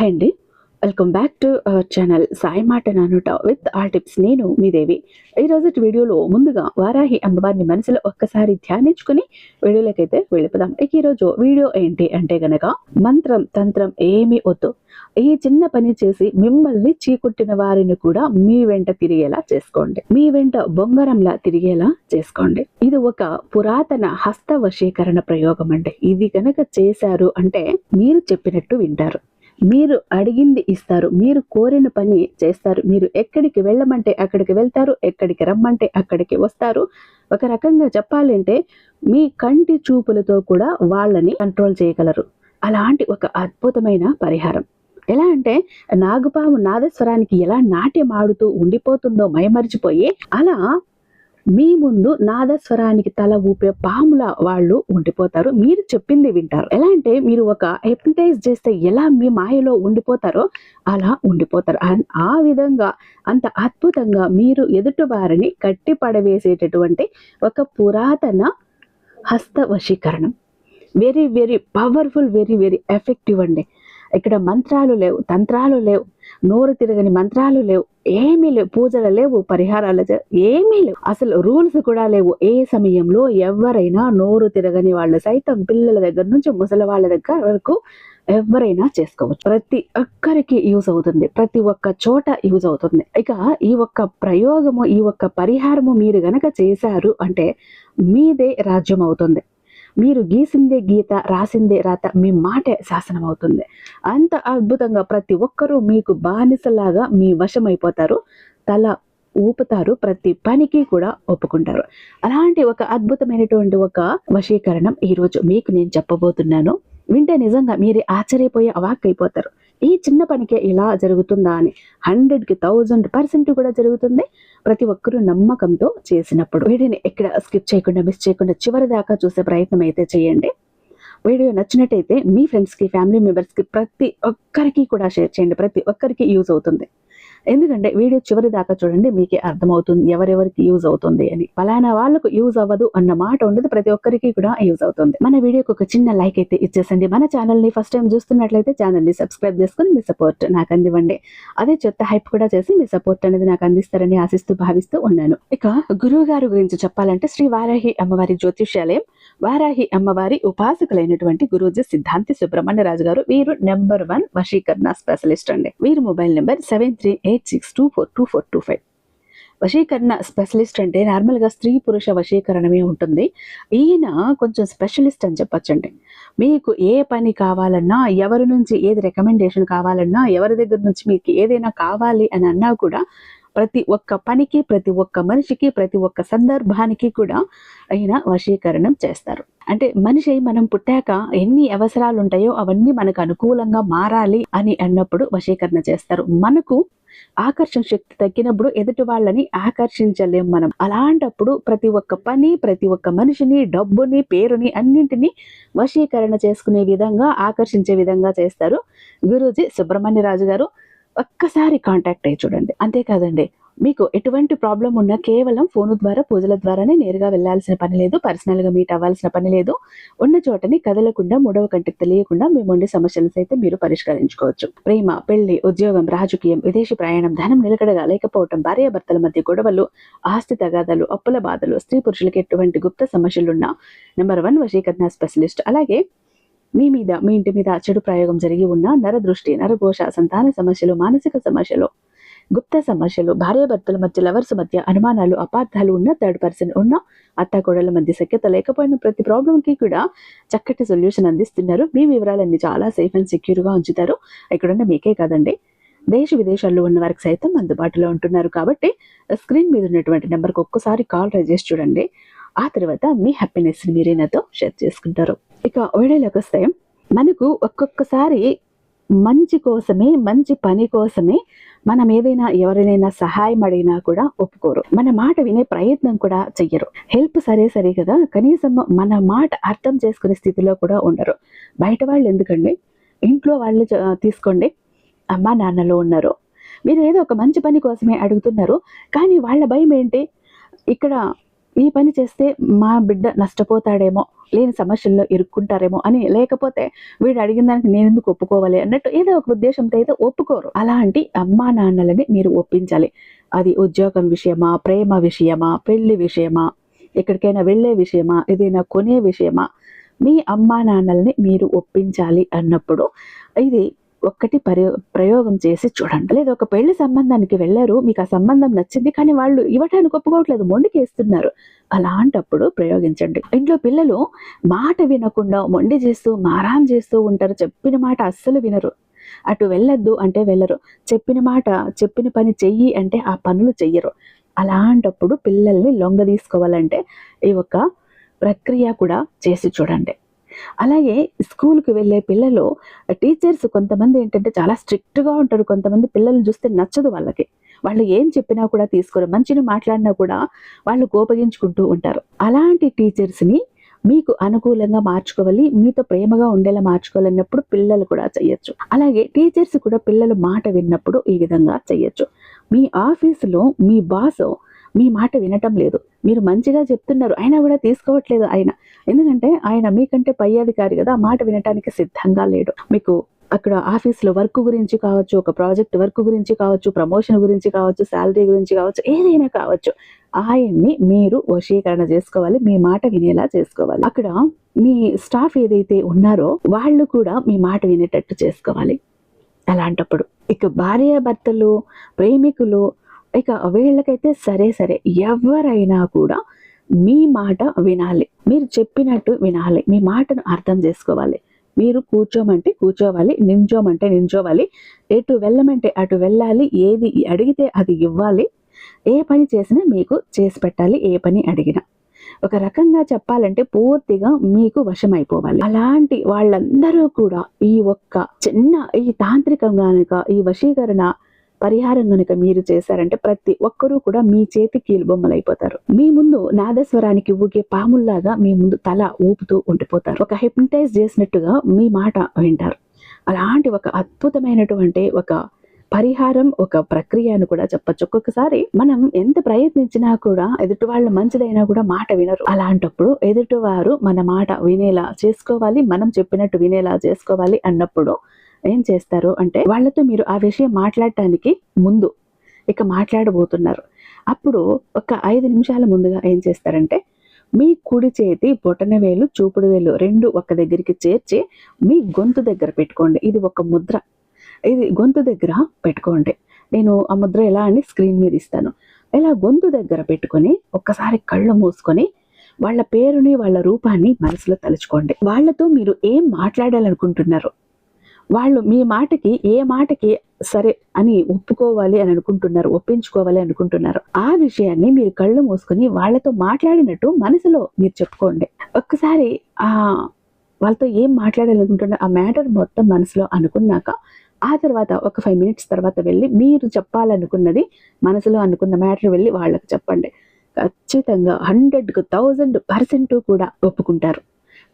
Hi అండి. Welcome back to our channel Sai మాట నానుట విత్ ఆల్ టిప్స్ నేను మీ దేవి. ఈ వీడియోలో ముందుగా వారాహి అమ్మవారిని మనసులో ఒక్కసారి ధ్యానించుకుని వీడియోలకైతే వెళ్ళిపోదాం. ఇక ఈరోజు వీడియో ఏంటి అంటే గనక మంత్రం తంత్రం ఏమీ వద్దు. ఈ చిన్న పని చేసి మిమ్మల్ని చీకుట్టిన వారిని కూడా మీ వెంట తిరిగేలా చేసుకోండి. మీ వెంట బొంగరంలా తిరిగేలా చేసుకోండి. ఇది ఒక పురాతన హస్త వశీకరణ ప్రయోగం అండి. ఇది కనుక చేశారు అంటే మీరు చెప్పినట్టు వింటారు. మీరు అడిగింది ఇస్తారు మీరు కోరిన పని చేస్తారు మీరు ఎక్కడికి వెళ్ళమంటే అక్కడికి వెళ్తారు ఎక్కడికి రమ్మంటే అక్కడికి వస్తారు. ఒక రకంగా చెప్పాలంటే మీ కంటి చూపులతో కూడా వాళ్ళని కంట్రోల్ చేయగలరు. అలాంటి ఒక అద్భుతమైన పరిహారం. ఎలా అంటే నాగుపాము నాదస్వరానికి ఎలా నాట్యం ఆడుతూ ఉండిపోతుందో మైమరిచిపోయి అలా మీ ముందు నాదస్వరానికి తల ఊపే పాముల వాళ్ళు ఉండిపోతారు. మీరు చెప్పింది వింటారు. ఎలా అంటే మీరు ఒక హెప్నటైజ్ చేస్తే ఎలా మీ మాయలో ఉండిపోతారో అలా ఉండిపోతారు. అన్- ఆ విధంగా అంత అద్భుతంగా మీరు ఎదుటి వారిని కట్టి పడవేసేటటువంటి ఒక పురాతన హస్త వశీకరణం very very powerful very very effective అండి. ఇక్కడ మంత్రాలు లేవు తంత్రాలు లేవు నోరు తిరగని మంత్రాలు లేవు ఏమీ లేవు. పూజలు లేవు పరిహారాలు ఏమీ లేవు. అసలు రూల్స్ కూడా లేవు. ఏ సమయంలో ఎవరైనా నోరు తిరగని వాళ్ళు సైతం పిల్లల దగ్గర నుంచి ముసలి వాళ్ళ దగ్గర వరకు ఎవరైనా చేసుకోవచ్చు. ప్రతి ఒక్కరికి యూజ్ అవుతుంది. ప్రతి ఒక్క చోట యూజ్ అవుతుంది. ఇక ఈ ఒక్క ప్రయోగము ఈ ఒక్క పరిహారము మీరు గనక చేశారు అంటే మీదే రాజ్యం అవుతుంది. మీరు గీసిందే గీత రాసిందే రాత మీ మాటే శాసనం అవుతుంది అంత అద్భుతంగా ప్రతి ఒక్కరూ మీకు బానిసలాగా మీ వశమైపోతారు. తల ఊపుతారు ప్రతి పనికి కూడా ఒప్పుకుంటారు. అలాంటి ఒక అద్భుతమైనటువంటి ఒక వశీకరణం ఈరోజు మీకు నేను చెప్పబోతున్నాను. వింటే నిజంగా మీరు ఆశ్చర్యపోయి అవాక్ అయిపోతారు ఈ చిన్న పనికే ఇలా జరుగుతుందా అని హండ్రెడ్కి థౌజండ్ పర్సెంట్ కూడా జరుగుతుంది. ప్రతి ఒక్కరూ నమ్మకంతో చేసినప్పుడు వీడియోని ఎక్కడ స్కిప్ చేయకుండా మిస్ చేయకుండా చివరి దాకా చూసే ప్రయత్నం అయితే చేయండి. వీడియో నచ్చినట్టయితే మీ ఫ్రెండ్స్కి ఫ్యామిలీ మెంబర్స్కి ప్రతి ఒక్కరికి కూడా షేర్ చేయండి. ప్రతి ఒక్కరికి యూజ్ అవుతుంది. ఎందుకంటే వీడియో చివరి దాకా చూడండి మీకే అర్థమవుతుంది ఎవరెవరికి యూజ్ అవుతుంది అని. పలానా వాళ్ళకు యూజ్ అవ్వదు అన్న మాట ఉండదు ప్రతి ఒక్కరికి కూడా యూజ్ అవుతుంది. మన వీడియోకి ఒక చిన్న లైక్ అయితే ఇచ్చేసండి. మన ఛానల్ని ఫస్ట్ టైం చూస్తున్నట్లయితే ఛానల్ని సబ్స్క్రైబ్ చేసుకుని మీ సపోర్ట్ నాకు అందివ్వండి. అదే చెత్త హైప్ కూడా చేసి మీ సపోర్ట్ అనేది నాకు అందిస్తారని ఆశిస్తూ భావిస్తూ ఉన్నాను. ఇక గురువు గారు గురించి చెప్పాలంటే శ్రీ వారాహి అమ్మవారి జ్యోతిష్యాలయం వారాహి అమ్మవారి ఉపాసకులైనటువంటి గురూజీ సిద్ధాంతి సుబ్రహ్మణ్య రాజు గారు వీరు నెంబర్ వన్ వశీకరణ స్పెషలిస్ట్ అండి. వీరు mobile number seven three eight six two four two four two five వశీకరణ స్పెషలిస్ట్ అంటే నార్మల్గా స్త్రీ పురుష వశీకరణమే ఉంటుంది ఈయన కొంచెం స్పెషలిస్ట్ అని చెప్పచ్చండి మీకు ఏ పని కావాలన్నా ఎవరి నుంచి ఏది రికమెండేషన్ కావాలన్నా ఎవరి దగ్గర నుంచి మీకు ఏదైనా కావాలి అని అన్నా కూడా ప్రతి ఒక్క పనికి ప్రతి ఒక్క మనిషికి ప్రతి ఒక్క సందర్భానికి కూడా ఆయన వశీకరణం చేస్తారు అంటే మనిషి మనం పుట్టాక ఎన్ని అవసరాలు ఉంటాయో అవన్నీ మనకు అనుకూలంగా మారాలి అని అన్నప్పుడు వశీకరణ చేస్తారు మనకు ఆకర్షణ శక్తి తగ్గినప్పుడు ఎదుటి వాళ్ళని ఆకర్షించలేం మనం. అలాంటప్పుడు ప్రతి ఒక్క పని ప్రతి ఒక్క మనిషిని డబ్బుని పేరుని అన్నింటినీ వశీకరణ చేసుకునే విధంగా ఆకర్షించే విధంగా చేస్తారు గురూజీ సుబ్రహ్మణ్యరాజు గారు. ఒక్కసారి కాంటాక్ట్ అయ్యి చూడండి. అంతేకాదండి మీకు ఎటువంటి ప్రాబ్లం ఉన్నా కేవలం ఫోన్ ద్వారా పూజల ద్వారానే నేరుగా వెళ్ళాల్సిన పని లేదు పర్సనల్గా మీట్ అవ్వాల్సిన పని లేదు. ఉన్న చోటని కదలకుండా మూడవ కంటికి తెలియకుండా మీ ఉండే సమస్యలను అయితే మీరు పరిష్కరించుకోవచ్చు. ప్రేమ పెళ్ళి ఉద్యోగం రాజకీయం విదేశీ ప్రయాణం ధనం నిలకడగా లేకపోవటం భార్యాభర్తల మధ్య గొడవలు ఆస్తి తగాదాలు అప్పుల బాధలు స్త్రీ పురుషులకి ఎటువంటి గుప్త సమస్యలున్నా నెంబర్ వన్ వశీకరణ స్పెషలిస్ట్ అలాగే మీ మీద మీ ఇంటి మీద చెడు ప్రయోగం జరిగి ఉన్న నరదృష్టి నరఘోష సంతాన సమస్యలు మానసిక సమస్యలు గుప్త సమస్యలు భార్యాభర్తల మధ్య లవర్స్ మధ్య అనుమానాలు అపార్థాలు ఉన్న థర్డ్ పర్సన్ ఉన్న అత్తాకోడల మధ్య సఖ్యత లేకపోయిన ప్రతి ప్రాబ్లంకి కూడా చక్కటి సొల్యూషన్ అందిస్తున్నారు. మీ వివరాలన్నీ చాలా సేఫ్ అండ్ సెక్యూర్గా ఉంచుతారు. ఇక్కడున్న మీకే కాదండి. దేశ విదేశాల్లో ఉన్న వారికి సైతం అందుబాటులో ఉంటున్నారు కాబట్టి స్క్రీన్ మీద ఉన్నటువంటి నెంబర్కి ఒక్కసారి కాల్ ట్రై చేసి చూడండి. ఆ తర్వాత మీ హ్యాపీనెస్ని మీరే నాతో షేర్ చేసుకుంటారు. ఇక వీడియోలోకి వస్తే మనకు ఒక్కొక్కసారి మంచి కోసమే మంచి పని కోసమే మనం ఏదైనా ఎవరినైనా సహాయం అడిగినా కూడా ఒప్పుకోరు. మన మాట వినే ప్రయత్నం కూడా చెయ్యరు. హెల్ప్ సరే సరే కదా కనీసం మన మాట అర్థం చేసుకునే స్థితిలో కూడా ఉండరు. బయట వాళ్ళు ఎందుకండి? ఇంట్లో వాళ్ళు తీసుకోండి. అమ్మా నాన్నలో ఉన్నారు. మీరు ఏదో ఒక మంచి పని కోసమే అడుగుతున్నారు. కానీ వాళ్ళ భయం ఏంటి? ఇక్కడ ఈ పని చేస్తే మా బిడ్డ నష్టపోతాడేమో. లేని సమస్యల్లో ఇరుక్కుంటారేమో అని లేకపోతే వీడు అడిగిన దానికి నేను ఎందుకు ఒప్పుకోవాలి అన్నట్టు ఏదో ఒక ఉద్దేశంతో అయితే ఒప్పుకోరు. అలాంటి అమ్మా నాన్నలని మీరు ఒప్పించాలి. అది ఉద్యోగం విషయమా ప్రేమ విషయమా పెళ్ళి విషయమా ఎక్కడికైనా వెళ్ళే విషయమా ఏదైనా కొనే విషయమా మీ అమ్మా నాన్నల్ని మీరు ఒప్పించాలి అన్నప్పుడు ఇది ఒక్కటి పరి ప్రయోగం చేసి చూడండి. లేదా ఒక పెళ్ళి సంబంధానికి వెళ్ళారు మీకు ఆ సంబంధం నచ్చింది కానీ వాళ్ళు ఇవ్వటానికి ఒప్పుకోవట్లేదు మొండికేస్తున్నారు. అలాంటప్పుడు ప్రయోగించండి. ఇంట్లో పిల్లలు మాట వినకుండా మొండి చేస్తూ మారాం చేస్తూ ఉంటారు చెప్పిన మాట అస్సలు వినరు. అటు వెళ్ళొద్దు అంటే వెళ్ళరు. చెప్పిన మాట చెప్పిన పని చెయ్యి అంటే ఆ పనులు చెయ్యరు. అలాంటప్పుడు పిల్లల్ని లొంగ తీసుకోవాలంటే ఈ ఒక ప్రక్రియ కూడా చేసి చూడండి. అలాగే స్కూల్కి వెళ్ళే పిల్లలు టీచర్స్ కొంతమంది ఏంటంటే చాలా స్ట్రిక్ట్గా ఉంటారు. కొంతమంది పిల్లల్ని చూస్తే నచ్చదు వాళ్ళకి. వాళ్ళు ఏం చెప్పినా కూడా తీసుకోరు. మంచిని మాట్లాడినా కూడా వాళ్ళు కోపగించుకుంటూ ఉంటారు. అలాంటి టీచర్స్ని మీకు అనుకూలంగా మార్చుకోవాలి మీతో ప్రేమగా ఉండేలా మార్చుకోవాలన్నప్పుడు పిల్లలు కూడా చెయ్యొచ్చు. అలాగే టీచర్స్ కూడా పిల్లలు మాట విన్నప్పుడు ఈ విధంగా చెయ్యొచ్చు. మీ ఆఫీసులో మీ బాస్ మీ మాట వినటం లేదు. మీరు మంచిగా చెప్తున్నారు. అయినా కూడా తీసుకోవట్లేదు ఆయన. ఎందుకంటే ఆయన మీకంటే పై అధికారి కదా. ఆ మాట వినటానికి సిద్ధంగా లేడు. మీకు అక్కడ ఆఫీస్లో వర్క్ గురించి కావచ్చు ఒక ప్రాజెక్ట్ వర్క్ గురించి కావచ్చు ప్రమోషన్ గురించి కావచ్చు శాలరీ గురించి కావచ్చు ఏదైనా కావచ్చు. ఆయన్ని మీరు వశీకరణ చేసుకోవాలి మీ మాట వినేలా చేసుకోవాలి. అక్కడ మీ స్టాఫ్ ఏదైతే ఉన్నారో వాళ్ళు కూడా మీ మాట వినేటట్టు చేసుకోవాలి. అలాంటప్పుడు ఇక భార్యాభర్తలు ప్రేమికులు ఇక వీళ్ళకైతే సరే సరే. ఎవరైనా కూడా మీ మాట వినాలి. మీరు చెప్పినట్టు వినాలి. మీ మాటను అర్థం చేసుకోవాలి. మీరు కూర్చోమంటే కూర్చోవాలి నించోమంటే నించోవాలి. ఎటు వెళ్ళమంటే అటు వెళ్ళాలి. ఏది అడిగితే అది ఇవ్వాలి. ఏ పని చేసినా మీకు చేసి పెట్టాలి ఏ పని అడిగినా. ఒక రకంగా చెప్పాలంటే పూర్తిగా మీకు వశమైపోవాలి. అలాంటి వాళ్ళందరూ కూడా ఈ ఒక్క చిన్న ఈ తాంత్రికం కనుక ఈ వశీకరణ పరిహారం గనుక మీరు చేశారంటే ప్రతి ఒక్కరూ కూడా మీ చేతి కీలుబొమ్మలు అయిపోతారు మీ ముందు నాదస్వరానికి ఊగే పాముల్లాగా మీ ముందు తల ఊపుతూ ఉండిపోతారు. ఒక హిప్నటైజ్ చేసినట్టుగా మీ మాట వింటారు. అలాంటి ఒక అద్భుతమైనటువంటి ఒక పరిహారం ఒక ప్రక్రియ అని కూడా చెప్పొచ్చు. ఒక్కొక్కసారి మనం ఎంత ప్రయత్నించినా కూడా ఎదుటి వాళ్ళు మంచిదైనా కూడా మాట వినరు. అలాంటప్పుడు ఎదుటివారు మన మాట వినేలా చేసుకోవాలి మనం చెప్పినట్టు వినేలా చేసుకోవాలి అన్నప్పుడు ఏం చేస్తారు అంటే వాళ్ళతో మీరు ఆ విషయం మాట్లాడటానికి ముందు ఇక మాట్లాడబోతున్నారు. అప్పుడు ఒక ఐదు నిమిషాల ముందుగా ఏం చేస్తారంటే మీ కుడి చేతి బొటన వేలు చూపుడు వేలు రెండు ఒక దగ్గరికి చేర్చి మీ గొంతు దగ్గర పెట్టుకోండి. ఇది ఒక ముద్ర. ఇది గొంతు దగ్గర పెట్టుకోండి. నేను ఆ ముద్ర ఎలా అని స్క్రీన్ మీద ఇస్తాను. ఇలా గొంతు దగ్గర పెట్టుకొని ఒక్కసారి కళ్ళు మూసుకొని వాళ్ళ పేరుని వాళ్ళ రూపాన్ని మనసులో తలుచుకోండి. వాళ్ళతో మీరు ఏం మాట్లాడాలనుకుంటున్నారు వాళ్ళు మీ మాటకి ఏ మాటకి సరే అని ఒప్పుకోవాలి అని అనుకుంటున్నారు ఒప్పించుకోవాలి అనుకుంటున్నారు. ఆ విషయాన్ని మీరు కళ్ళు మూసుకొని వాళ్ళతో మాట్లాడినట్టు మనసులో మీరు చెప్పుకోండి. ఒక్కసారి ఆ వాళ్ళతో ఏం మాట్లాడాలనుకుంటున్నారు ఆ మ్యాటర్ మొత్తం మనసులో అనుకున్నాక ఆ తర్వాత ఒక ఫైవ్ మినిట్స్ తర్వాత వెళ్ళి మీరు చెప్పాలనుకున్నది మనసులో అనుకున్న మ్యాటర్ వెళ్ళి వాళ్ళకి చెప్పండి. ఖచ్చితంగా హండ్రెడ్కు థౌజండ్ పర్సెంట్ కూడా ఒప్పుకుంటారు.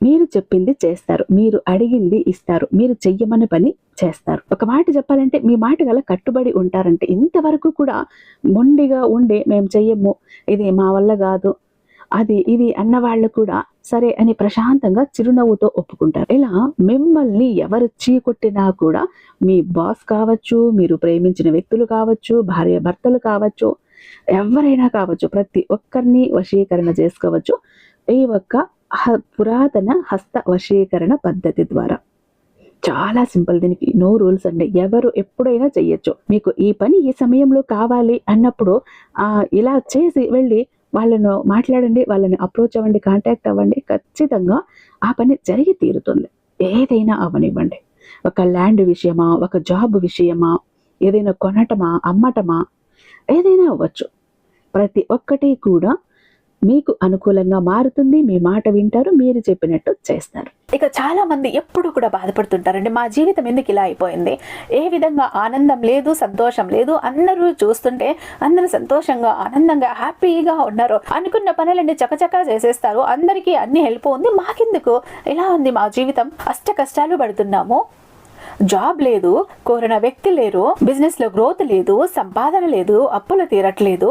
మీరు చెప్పింది చేస్తారు మీరు అడిగింది ఇస్తారు మీరు చెయ్యమని పని చేస్తారు. ఒక మాట చెప్పాలంటే మీ మాట గల కట్టుబడి ఉంటారంటే ఇంతవరకు కూడా మొండిగా ఉండి మేము చెయ్యము ఇది మా వల్ల కాదు అది ఇది అన్న వాళ్ళు కూడా సరే అని ప్రశాంతంగా చిరునవ్వుతో ఒప్పుకుంటారు. ఇలా మిమ్మల్ని ఎవరు చీకొట్టినా కూడా మీ బాస్ కావచ్చు మీరు ప్రేమించిన వ్యక్తులు కావచ్చు భార్య భర్తలు కావచ్చు ఎవరైనా కావచ్చు ప్రతి ఒక్కరిని వశీకరణ చేసుకోవచ్చు. ఈ ఒక్క పురాతన హస్త వశీకరణ పద్ధతి ద్వారా. చాలా సింపుల్ దీనికి. నో రూల్స్ అండి. ఎవరు ఎప్పుడైనా చెయ్యొచ్చు. మీకు ఈ పని ఈ సమయంలో కావాలి అన్నప్పుడు ఇలా చేసి వెళ్ళి వాళ్ళను మాట్లాడండి వాళ్ళని అప్రోచ్ అవ్వండి కాంటాక్ట్ అవ్వండి. ఖచ్చితంగా ఆ పని జరిగి తీరుతుంది. ఏదైనా అవనివ్వండి. ఒక ల్యాండ్ విషయమా ఒక జాబ్ విషయమా ఏదైనా కొనటమా అమ్మటమా ఏదైనా అవ్వచ్చు. ప్రతి ఒక్కటి కూడా మీకు అనుకూలంగా మారుతుంది మీ మాట వింటారు మీరు చెప్పినట్టు చేస్తారు. ఇక చాలా మంది ఎప్పుడు కూడా బాధపడుతుంటారండి మా జీవితం ఎందుకు ఇలా అయిపోయింది? ఏ విధంగా ఆనందం లేదు సంతోషం లేదు అందరూ చూస్తుంటే అందరూ సంతోషంగా ఆనందంగా హ్యాపీగా ఉన్నారు అనుకున్న పనులన్నీ చకచకా చేసేస్తారు అందరికీ అన్ని హెల్ప్ ఉంది మాకెందుకు? ఇలా ఉంది మా జీవితం? అష్ట కష్టాలు పడుతున్నాము. జాబ్ లేదు కోరిన వ్యక్తి లేరు బిజినెస్లో గ్రోత్ లేదు సంపాదన లేదు అప్పులు తీరట్లేదు